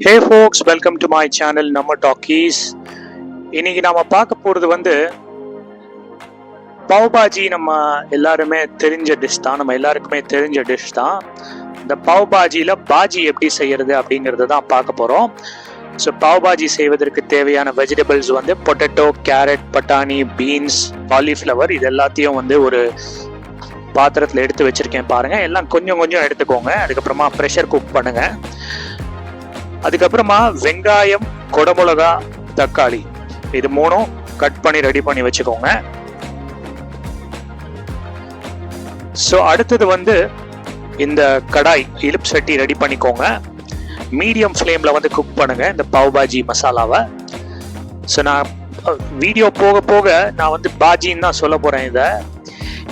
Hey folks welcome to my channel Namma talkies இன்னைக்கு நாம பார்க்க போறது வந்து பாவ் பாஜி நம்ம எல்லாருமே தெரிஞ்ச டிஷ் தான். நம்ம எல்லாருக்குமே தெரிஞ்ச டிஷ் தான். இந்த பாவ் பாஜியில் பாஜி எப்படி செய்யறது அப்படிங்கிறத தான் பார்க்க போகிறோம் ஸோ பாவ்பாஜி செய்வதற்கு தேவையான வெஜிடபிள்ஸ் வந்து பொட்டேட்டோ கேரட் பட்டாணி பீன்ஸ் காலிஃப்ளவர் இது எல்லாத்தையும் வந்து ஒரு பாத்திரத்தில் எடுத்து வச்சுருக்கேன் பாருங்கள் எல்லாம் கொஞ்சம் கொஞ்சம் எடுத்துக்கோங்க. அதுக்கப்புறமா ப்ரெஷர் குக் பண்ணுங்கள் அதுக்கப்புறமா வெங்காயம் குடமிளகா தக்காளி. இது மூணும் கட் பண்ணி ரெடி பண்ணி வச்சுக்கோங்க. ஸோ அடுத்தது வந்து இந்த கடாய் இலிப் சட்டி ரெடி பண்ணிக்கோங்க. மீடியம் ஃப்ளேமில் வந்து குக் பண்ணுங்க இந்த பாவ் பாஜி மசாலாவை. ஸோ நான் வீடியோ போக போக நான் வந்து பாஜின்னு தான் சொல்ல போகிறேன் இதை.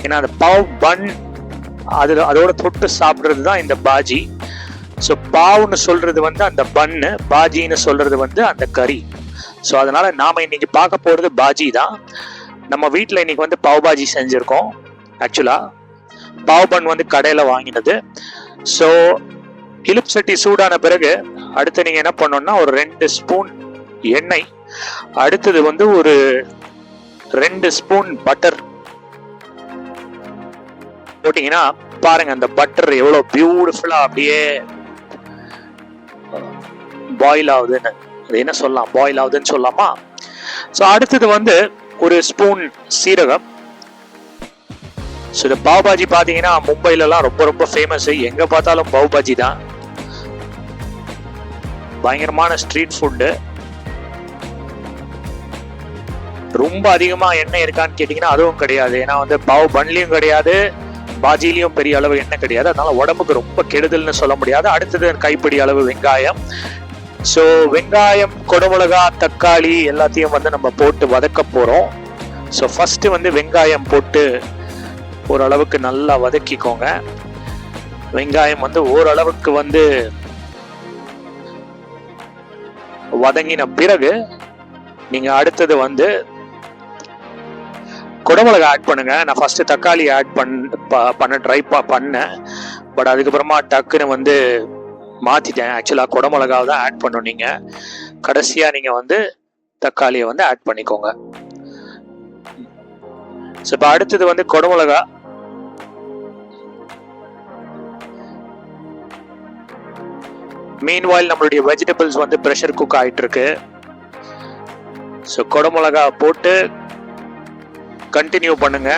ஏன்னா அந்த பாவ் பன் அது அதோட தொட்டு சாப்பிட்றது தான் இந்த பாஜி. ஸோ பாவுன்னு சொல்றது வந்து அந்த பன்னு பாஜின்னு சொல்றது வந்து அந்த கறி. ஸோ அதனால நாம இன்னைக்கு பார்க்க போறது பாஜி தான். நம்ம வீட்டில் இன்னைக்கு வந்து பாவ் பாஜி செஞ்சுருக்கோம் ஆக்சுவலா பாவ் பன் வந்து கடையில் வாங்கினது. ஸோ இலுப் சட்டி சூடான பிறகு அடுத்து நீங்கள் என்ன பண்ணணும்னா ஒரு ரெண்டு ஸ்பூன் எண்ணெய் அடுத்தது வந்து ஒரு ரெண்டு ஸ்பூன் பட்டர் போட்டிங்கன்னா பாருங்க அந்த பட்டர் எவ்வளோ பியூட்டிஃபுல்லாக அப்படியே பாயில் ஆகுதுன்னு. அது என்ன சொல்லலாம்? பாயில் ஆகுதுன்னு சொல்லலாமா? ஸோ அடுத்தது வந்து ஒரு ஸ்பூன் சீரகம். ஸோ இந்த பாவ் பாஜி பார்த்தீங்கன்னா மும்பைலலாம் ரொம்ப ரொம்ப ஃபேமஸ் எங்கே பார்த்தாலும் பாவ் பாஜி தான். பயங்கரமான ஸ்ட்ரீட் ஃபுட்டு ரொம்ப அதிகமாக எண்ணெய் இருக்கான்னு கேட்டிங்கன்னா அதுவும் கிடையாது. ஏன்னா வந்து பாவ் பன்லையும் கிடையாது பாஜிலையும் பெரிய அளவு எண்ணெய் கிடையாது. அதனால உடம்புக்கு ரொம்ப கெடுதல்னு சொல்ல முடியாது. அடுத்தது கைப்பிடி அளவு வெங்காயம். ஸோ வெங்காயம் கொடமிளகா தக்காளி எல்லாத்தையும் வந்து நம்ம போட்டு வதக்க போகிறோம் ஸோ ஃபஸ்ட்டு வந்து வெங்காயம் போட்டு ஓரளவுக்கு நல்லா வதக்கிக்கோங்க. வெங்காயம் வந்து ஓரளவுக்கு வந்து வதங்கின பிறகு நீங்கள் அடுத்தது வந்து குடமிளகா ஆட் பண்ணுங்க. நான் ஃபஸ்ட்டு தக்காளி ஆட் பண் ப- பண்ண ட்ரை பண்ணேன். பட் அதுக்கப்புறமா டக்குன்னு வந்து மாற்றிட்டேன் ஆக்சுவலாக குடமிளகாவை தான் ஆட் பண்ணணும் நீங்கள் கடைசியாக நீங்கள் வந்து தக்காளியை வந்து ஆட் பண்ணிக்கோங்க. ஸோ இப்போ அடுத்தது வந்து குடமிளகா மீன்வாயில் நம்மளுடைய வெஜிடபிள்ஸ் வந்து ப்ரெஷர் குக் ஆகிட்டு இருக்கு ஸோ குடமிளகா போட்டு கண்டினியூ பண்ணுங்க.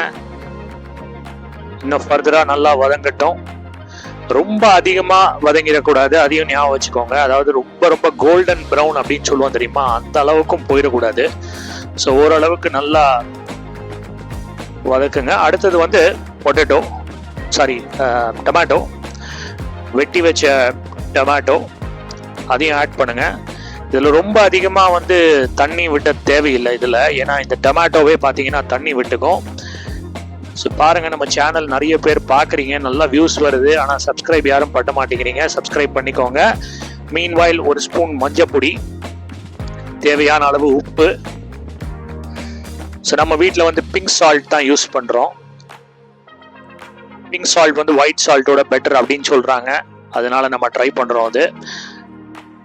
இன்னும் ஃபர்தராக நல்லா வதங்கட்டும். ரொம்ப அதிகமா வதங்கிடக்கூடாது அதையும் ஞாபகம் வச்சுக்கோங்க. அதாவது ரொம்ப ரொம்ப கோல்டன் ப்ரௌன் அப்படின்னு சொல்லுவோம் தெரியுமா? அந்த அளவுக்கும் போயிடக்கூடாது. ஸோ ஓரளவுக்கு நல்லா வதக்குங்க. அடுத்தது வந்து பொட்டேட்டோ சாரி டொமேட்டோ வெட்டி வச்ச டொமேட்டோ அதையும் ஆட் பண்ணுங்க. இதில் ரொம்ப அதிகமாக வந்து தண்ணி விட்ட தேவையில்லை இதில். ஏன்னா இந்த டொமேட்டோவே பார்த்தீங்கன்னா தண்ணி விட்டுக்கும். ஸோ பாருங்கள் நம்ம சேனல் நிறைய பேர் பார்க்குறீங்க நல்லா வியூஸ் வருது ஆனால் சப்ஸ்கிரைப் யாரும் பண்ண மாட்டேங்கிறீங்க சப்ஸ்கிரைப் பண்ணிக்கோங்க. மீன்வாயில் ஒரு ஸ்பூன் மஞ்சப்பொடி தேவையான அளவு உப்பு. ஸோ நம்ம வீட்டில் வந்து பிங்க் சால்ட் தான் யூஸ் பண்ணுறோம் பிங்க் சால்ட் வந்து ஒயிட் சால்ட்டோட பெட்டர் அப்படின்னு சொல்கிறாங்க அதனால நம்ம ட்ரை பண்ணுறோம் அது.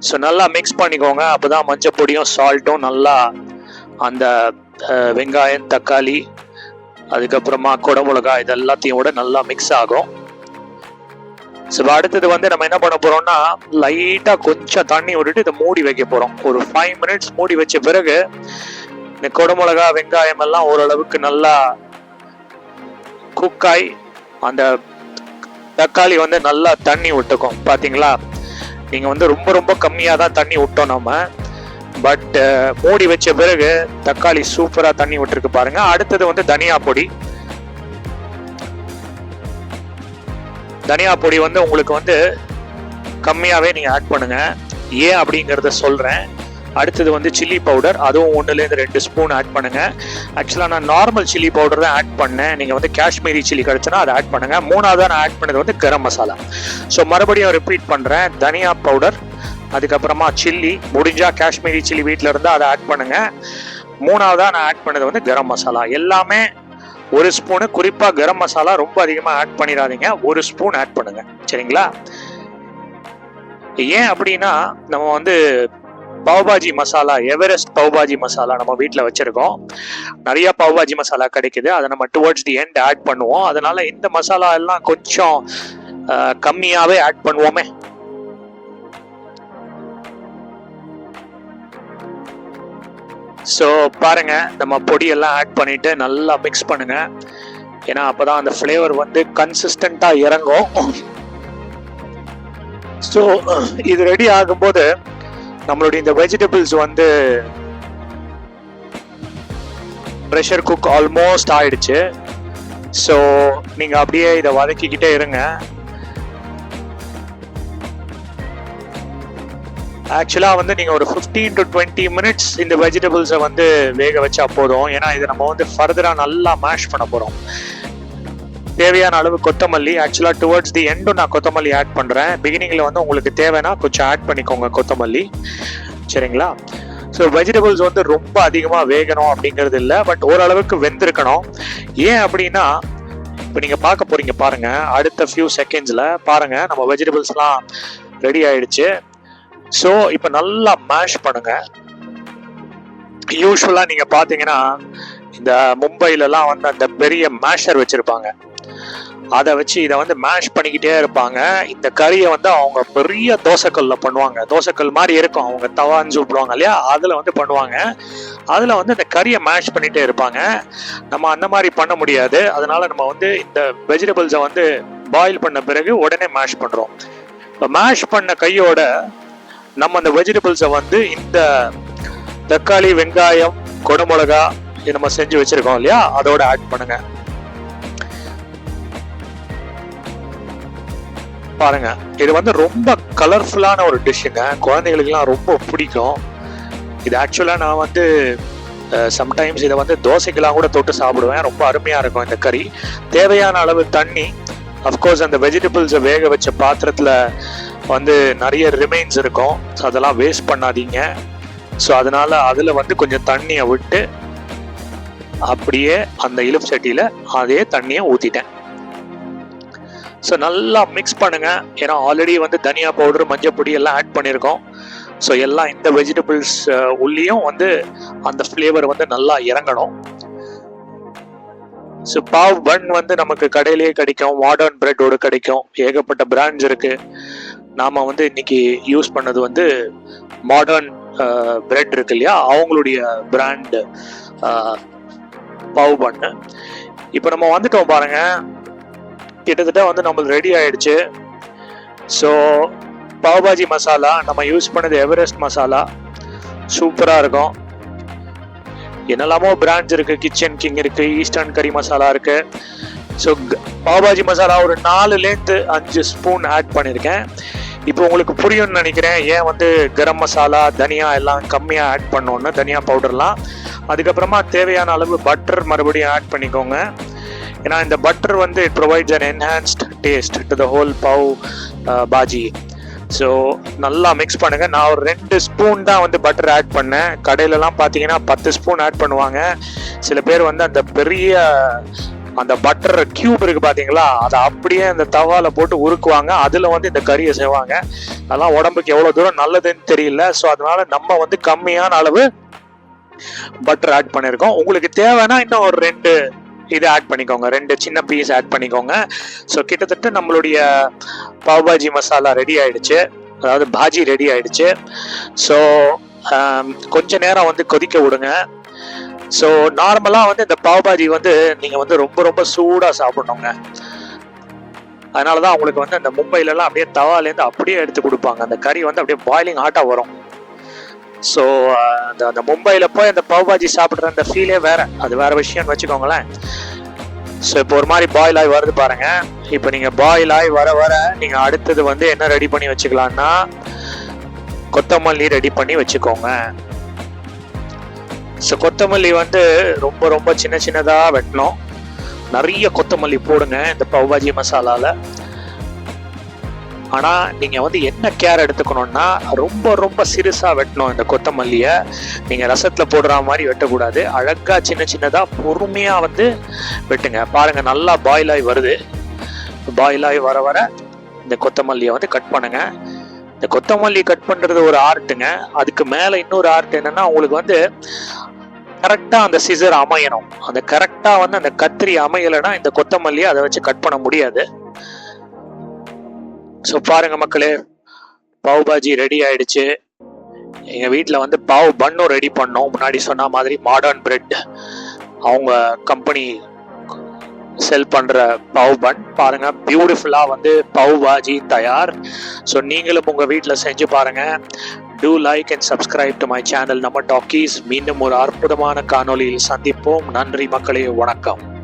ஸோ நல்லா மிக்ஸ் பண்ணிக்கோங்க. அப்போதான் மஞ்சள் பொடியும் சால்ட்டும் நல்லா அந்த வெங்காயம் தக்காளி அதுக்கப்புறமா குடமுளகா இது எல்லாத்தையும் விட நல்லா மிக்ஸ் ஆகும். ஸோ அடுத்தது வந்து நம்ம என்ன பண்ண போறோம்னா லைட்டா கொஞ்சம் தண்ணி விட்டுட்டு இதை மூடி வைக்க போறோம். ஒரு ஃபைவ் மினிட்ஸ் மூடி வச்ச பிறகு இந்த குடமுளகா வெங்காயம் எல்லாம் ஓரளவுக்கு நல்லா குக்காய் அந்த தக்காளி வந்து நல்லா தண்ணி விட்டுக்கும். பாத்தீங்களா? நீங்க வந்து ரொம்ப ரொம்ப கம்மியா தான் தண்ணி விட்டோம் நம்ம. பட் uh, மூடி வச்ச பிறகு தக்காளி சூப்பரா தண்ணி விட்டுருக்கு பாருங்க. அடுத்தது வந்து தனியா பொடி. தனியா பொடி வந்து உங்களுக்கு வந்து கம்மியாவே நீங்க ஆட் பண்ணுங்க. ஏன் அப்படிங்கறத சொல்றேன். அடுத்தது வந்து சில்லி பவுடர் அதுவும் ஒன்றுலேருந்து ரெண்டு ஸ்பூன் ஆட் பண்ணுங்க. ஆக்சுவலாக நான் நார்மல் சில்லி பவுடர் தான் ஆட் பண்ணேன். நீங்கள் வந்து காஷ்மீரி சில்லி கிடச்சுன்னா அதை ஆட் பண்ணுங்க. மூணாவதாக நான் ஆட் பண்ணது வந்து கரம் மசாலா. ஸோ மறுபடியும் ரிப்பீட் பண்ணுறேன் தனியா பவுடர் அதுக்கப்புறமா சில்லி முடிஞ்சால் காஷ்மீரி சில்லி வீட்டில் இருந்தால் அதை ஆட் பண்ணுங்கள் மூணாவதாக நான் ஆட் பண்ணது வந்து கரம் மசாலா. எல்லாமே ஒரு ஸ்பூனு குறிப்பாக கரம் மசாலா ரொம்ப அதிகமாக ஆட் பண்ணிடாதீங்க. ஒரு ஸ்பூன் ஆட் பண்ணுங்க. சரிங்களா? ஏன் அப்படின்னா நம்ம வந்து பவுபாஜி மசாலா எவரெஸ்ட் பவுபாஜி மசாலா நம்ம வீட்டில் வச்சுருக்கோம். நிறைய பவுபாஜி மசாலா கிடைக்குது. அதை நம்ம டுவர்ட்ஸ் தி எண்ட் ஆட் பண்ணுவோம். அதனால இந்த மசாலா எல்லாம் கொஞ்சம் கம்மியாகவே ஆட் பண்ணுவோமே. ஸோ பாருங்க நம்ம பொடியெல்லாம் ஆட் பண்ணிட்டு நல்லா மிக்ஸ் பண்ணுங்க. ஏன்னா அப்பதான் அந்த ஃப்ளேவர் வந்து கன்சிஸ்டண்டா இறங்கும். ஸோ இது ரெடி ஆகும்போது நம்மளுடைய இந்த வெஜிடபிள்ஸ் வந்து ப்ரெஷர் குக் ஆல்மோஸ்ட் ஆயிடுச்சு. ஸோ நீங்கள் அப்படியே இதை வதக்கிக்கிட்டே இருங்க. ஆக்சுவலாக வந்து நீங்கள் ஒரு ஃபிஃப்டீன் டு டுவெண்ட்டி மினிட்ஸ் இந்த வெஜிடபிள்ஸை வந்து வேக வச்சா போதும். ஏன்னா இதை நம்ம வந்து ஃபர்தராக நல்லா மேஷ் பண்ண போகிறோம் தேவையான அளவு கொத்தமல்லி. ஆக்சுவலாக டுவர்ட்ஸ் தி எண்டும் நான் கொத்தமல்லி ஆட் பண்ணுறேன் பிகினிங்கில் வந்து உங்களுக்கு தேவைன்னா கொஞ்சம் ஆட் பண்ணிக்கோங்க கொத்தமல்லி. சரிங்களா? ஸோ வெஜிடபிள்ஸ் வந்து ரொம்ப அதிகமாக வேகணும் அப்படிங்கிறது இல்லை. பட் ஓரளவுக்கு வெந்திருக்கணும். ஏன் அப்படின்னா இப்போ நீங்கள் பார்க்க போகிறீங்க பாருங்கள் அடுத்த ஃபியூ செகண்ட்ஸில் பாருங்கள் நம்ம வெஜிடபிள்ஸ்லாம் ரெடி ஆயிடுச்சு. ஸோ இப்போ நல்லா மேஷ் பண்ணுங்க. யூஸ்வலாக நீங்கள் பார்த்தீங்கன்னா இந்த மும்பைலலாம் வந்து அந்த பெரிய மேஷர் வச்சுருப்பாங்க. அதை வச்சு இதை வந்து மேஷ் பண்ணிக்கிட்டே இருப்பாங்க. இந்த கறியை வந்து அவங்க பெரிய தோசைக்கல்ல பண்ணுவாங்க. தோசைக்கல் மாதிரி இருக்கும். அவங்க தவான்னு சொல்லுவாங்க இல்லையா? அதில் வந்து பண்ணுவாங்க. அதில் வந்து இந்த கறியை மேஷ் பண்ணிகிட்டே இருப்பாங்க. நம்ம அந்த மாதிரி பண்ண முடியாது. அதனால நம்ம வந்து இந்த வெஜிடபிள்ஸை வந்து பாயில் பண்ண பிறகு உடனே மேஷ் பண்ணுறோம் இப்போ மேஷ் பண்ண கையோட நம்ம அந்த வெஜிடபிள்ஸை வந்து இந்த தக்காளி வெங்காயம் கொடமிளகா இது நம்ம செஞ்சு வச்சிருக்கோம் இல்லையா? அதோட ஆட் பண்ணுங்க. பாருங்க இது வந்து ரொம்ப கலர்ஃபுல்லான ஒரு டிஷ்ஷுங்க குழந்தைகளுக்குலாம் ரொம்ப பிடிக்கும். இது ஆக்சுவலாக நான் வந்து சம்டைம்ஸ் இதை வந்து தோசைக்கெல்லாம் கூட தொட்டு சாப்பிடுவேன். ரொம்ப அருமையாக இருக்கும் இந்த கறி. தேவையான அளவு தண்ணி. அஃப்கோர்ஸ் அந்த வெஜிடபிள்ஸை வேக வச்ச பாத்திரத்தில் வந்து நிறைய ரிமைன்ஸ் இருக்கும். ஸோ அதெல்லாம் வேஸ்ட் பண்ணாதீங்க. ஸோ அதனால் அதில் வந்து கொஞ்சம் தண்ணியை விட்டு அப்படியே அந்த இலுப்பு சட்டியில் அதே தண்ணியை ஊற்றிட்டேன் ஸோ நல்லா மிக்ஸ் பண்ணுங்கள் ஏன்னா ஆல்ரெடி வந்து தனியா பவுடர் மஞ்சள் பொடி எல்லாம் ஆட் பண்ணியிருக்கோம் ஸோ எல்லாம் இந்த வெஜிடபிள்ஸ் உள்ளேயும் வந்து அந்த ஃப்ளேவர் வந்து நல்லா இறங்கணும். ஸோ பாவ் பன் வந்து நமக்கு கடையிலேயே கிடைக்கும். மாடர்ன் பிரெட்டோடு கிடைக்கும். ஏகப்பட்ட பிராண்ட்ஸ் இருக்குது நாம் வந்து இன்னைக்கு யூஸ் பண்ணது வந்து மாடர்ன் பிரெட் இருக்கு இல்லையா? அவங்களுடைய பிராண்ட் பவு பண்ணு. இப்போ நம்ம வந்துட்டோம் பாருங்க. கிட்டத்தட்ட வந்து நம்மளுக்கு ரெடி ஆயிடுச்சு. ஸோ பாவ்பாஜி மசாலா நம்ம யூஸ் பண்ணது எவரெஸ்ட் மசாலா. சூப்பராக இருக்கும். என்னெல்லாமோ பிராண்ட்ஸ் இருக்கு. கிச்சன் கிங் இருக்கு ஈஸ்டர்ன் கறி மசாலா இருக்கு. ஸோ பாவ்பாஜி மசாலா ஒரு நாலுலேருந்து அஞ்சு ஸ்பூன் ஆட் பண்ணியிருக்கேன் இப்போ உங்களுக்கு புரியும்னு நினைக்கிறேன். ஏன் வந்து கரம் மசாலா தனியா எல்லாம் கம்மியாக ஆட் பண்ணோன்னு தனியா பவுடர்லாம் அதுக்கப்புறமா தேவையான அளவு பட்டர் மறுபடியும் ஆட் பண்ணிக்கோங்க. ஏன்னா இந்த பட்டர் வந்து it provides an enhanced taste to the whole pav bhaji so நல்லா மிக்ஸ் பண்ணுங்க. நான் ஒரு ரெண்டு ஸ்பூன் தான் வந்து பட்டர் ஆட் பண்ணேன். கடையிலலாம் பார்த்தீங்கன்னா பத்து ஸ்பூன் ஆட் பண்ணுவாங்க. சில பேர் வந்து அந்த பெரிய அந்த பட்டர் கியூப் இருக்கு பாத்தீங்களா? அதை அப்படியே அந்த தவால போட்டு உருக்குவாங்க. அதுல வந்து இந்த கறியை செய்வாங்க. அதெல்லாம் உடம்புக்கு எவ்வளவு தூரம் நல்லதுன்னு தெரியல. ஸோ அதனால நம்ம வந்து கம்மியான அளவு பட்டர் ஆட் பண்ணியிருக்கோம் உங்களுக்கு தேவைன்னா இன்னும் ஒரு ரெண்டு இது ஆட் பண்ணிக்கோங்க. ரெண்டு சின்ன பீஸ் ஆட் பண்ணிக்கோங்க. ஸோ கிட்டத்தட்ட நம்மளுடைய பாவ்பாஜி மசாலா ரெடி ஆயிடுச்சு. அதாவது பாஜி ரெடி ஆயிடுச்சு. ஸோ கொஞ்ச நேரம் வந்து கொதிக்க விடுங்க. ஸோ நார்மலாக வந்து இந்த பாவ்பாஜி வந்து நீங்கள் வந்து ரொம்ப ரொம்ப சூடாக சாப்பிடணுங்க. அதனால தான் அவங்களுக்கு வந்து அந்த மும்பையிலலாம் அப்படியே தவாலேருந்து அப்படியே எடுத்து கொடுப்பாங்க. அந்த கறி வந்து அப்படியே பாயிலிங் ஹாட்டாக வரும். ஸோ அந்த அந்த மும்பையில் போய் அந்த பாவ்பாஜி சாப்பிட்ற அந்த ஃபீலே வேற. அது வேற விஷயம்னு வச்சுக்கோங்களேன். ஸோ இப்போ ஒரு மாதிரி பாயில் ஆகி வருது பாருங்க. இப்போ நீங்கள் பாயில் ஆகி வர வர நீங்கள் அடுத்தது வந்து என்ன ரெடி பண்ணி வச்சுக்கலான்னா கொத்தமல்லி ரெடி பண்ணி வச்சுக்கோங்க. ஸோ கொத்தமல்லி வந்து ரொம்ப ரொம்ப சின்ன சின்னதாக வெட்டணும். நிறைய கொத்தமல்லி போடுங்க இந்த பவ்பாஜி மசாலாவில் ஆனால் நீங்கள் வந்து என்ன கேர் எடுத்துக்கணும்னா ரொம்ப ரொம்ப சிறுசாக வெட்டணும் இந்த கொத்தமல்லியை. நீங்கள் ரசத்தில் போடுற மாதிரி வெட்டக்கூடாது. அழகாக சின்ன சின்னதாக பொறுமையாக வந்து வெட்டுங்க. பாருங்கள் நல்லா பாயில் ஆகி வருது. பாயில் ஆகி வர வர இந்த கொத்தமல்லியை வந்து கட் பண்ணுங்கள் இந்த கொத்தமல்லி கட் பண்ணுறது ஒரு ஆர்ட்டுங்க அதுக்கு மேலே இன்னொரு ஆர்ட் என்னென்னா உங்களுக்கு வந்து கரெக்டாக அந்த சிசர் அமையணும். அந்த கரெக்டாக வந்து அந்த கத்திரி அமையலைன்னா இந்த கொத்தமல்லியை அதை வச்சு கட் பண்ண முடியாது. ஸோ பாருங்க மக்களே பாவ் பாஜி ரெடி ஆயிடுச்சு. எங்க வீட்டில் வந்து பாவ் பன்னும் ரெடி பண்ணோம். முன்னாடி சொன்ன மாதிரி மாடர்ன் பிரெட் அவங்க கம்பெனி செல் பண்ற பவ் பன் பாருங்க பியூட்டிஃபுல்லா வந்து பவ் பாஜி தயார். ஸோ நீங்களும் உங்க வீட்டில் செஞ்சு பாருங்க. Do like and subscribe to my channel நம்ம டாக்கீஸ் மீண்டும் ஒரு அற்புதமான காணொளியில் சந்திப்போம். நன்றி மக்களே வணக்கம்.